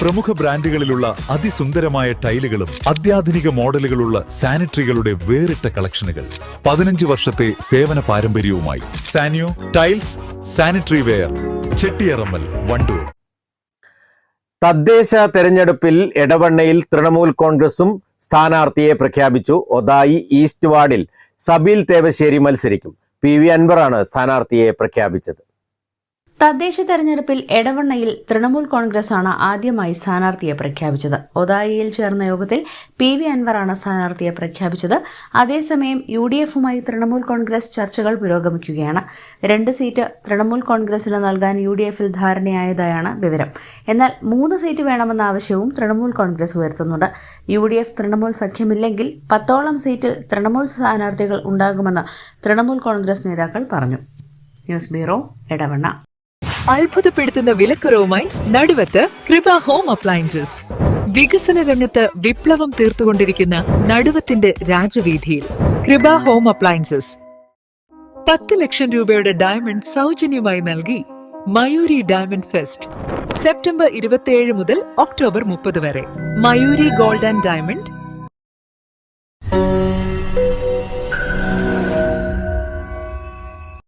പ്രമുഖ ബ്രാൻഡുകളിലുള്ള അതിസുന്ദരമായ ടൈലുകളും അത്യാധുനിക മോഡലുകളുള്ള സാനിറ്ററികളുടെ വേറിട്ട കളക്ഷനുകൾ. പതിനഞ്ച് വർഷത്തെ സേവന പാരമ്പര്യവുമായി Sanio tiles sanitary ware Chettiyarammal Wandoor. തദ്ദേശ തെരഞ്ഞെടുപ്പിൽ എടവണ്ണയിൽ തൃണമൂൽ കോൺഗ്രസും സ്ഥാനാർത്ഥിയെ പ്രഖ്യാപിച്ചു. ഒതായി ഈസ്റ്റ് വാർഡിൽ സബീൽ തേവശ്ശേരി മത്സരിക്കും. പി വി അൻവറാണ് സ്ഥാനാർത്ഥിയെ പ്രഖ്യാപിച്ചത്. തദ്ദേശ തെരഞ്ഞെടുപ്പിൽ എടവണ്ണയിൽ തൃണമൂൽ കോൺഗ്രസാണ് ആദ്യമായി സ്ഥാനാർത്ഥിയെ പ്രഖ്യാപിച്ചത്. ഒതായിയിൽ ചേർന്ന യോഗത്തിൽ പി വി അൻവറാണ് സ്ഥാനാർത്ഥിയെ പ്രഖ്യാപിച്ചത്. അതേസമയം യു ഡി എഫുമായി തൃണമൂൽ കോൺഗ്രസ് ചർച്ചകൾ പുരോഗമിക്കുകയാണ്. രണ്ട് സീറ്റ് തൃണമൂൽ കോൺഗ്രസിന് നൽകാൻ യു ഡി എഫിൽ ധാരണയായതായാണ് വിവരം. എന്നാൽ മൂന്ന് സീറ്റ് വേണമെന്ന ആവശ്യവും തൃണമൂൽ കോൺഗ്രസ് ഉയർത്തുന്നുണ്ട്. യു ഡി എഫ് തൃണമൂൽ സഖ്യമില്ലെങ്കിൽ പത്തോളം സീറ്റിൽ തൃണമൂൽ സ്ഥാനാർത്ഥികൾ ഉണ്ടാകുമെന്ന് തൃണമൂൽ കോൺഗ്രസ് നേതാക്കൾ പറഞ്ഞു. News bureau Edavanna. അത്ഭുതപ്പെടുത്തുന്ന വിലക്കുറവുമായി നടുവത്ത് കൃപ ഹോം അപ്ലയൻസസ്. വികസന രംഗത്ത് വിപ്ലവം തീർത്തുകൊണ്ടിരിക്കുന്ന നടുവത്തിന്റെ രാജവീതിയിൽ കൃപ ഹോം അപ്ലയൻസസ്. പത്ത് ലക്ഷം രൂപയുടെ ഡയമണ്ട് സൗജന്യമായി നൽകി മയൂരി ഡയമണ്ട് ഫെസ്റ്റ് സെപ്റ്റംബർ ഇരുപത്തിയേഴ് മുതൽ ഒക്ടോബർ മുപ്പത് വരെ. Mayuri gold and diamond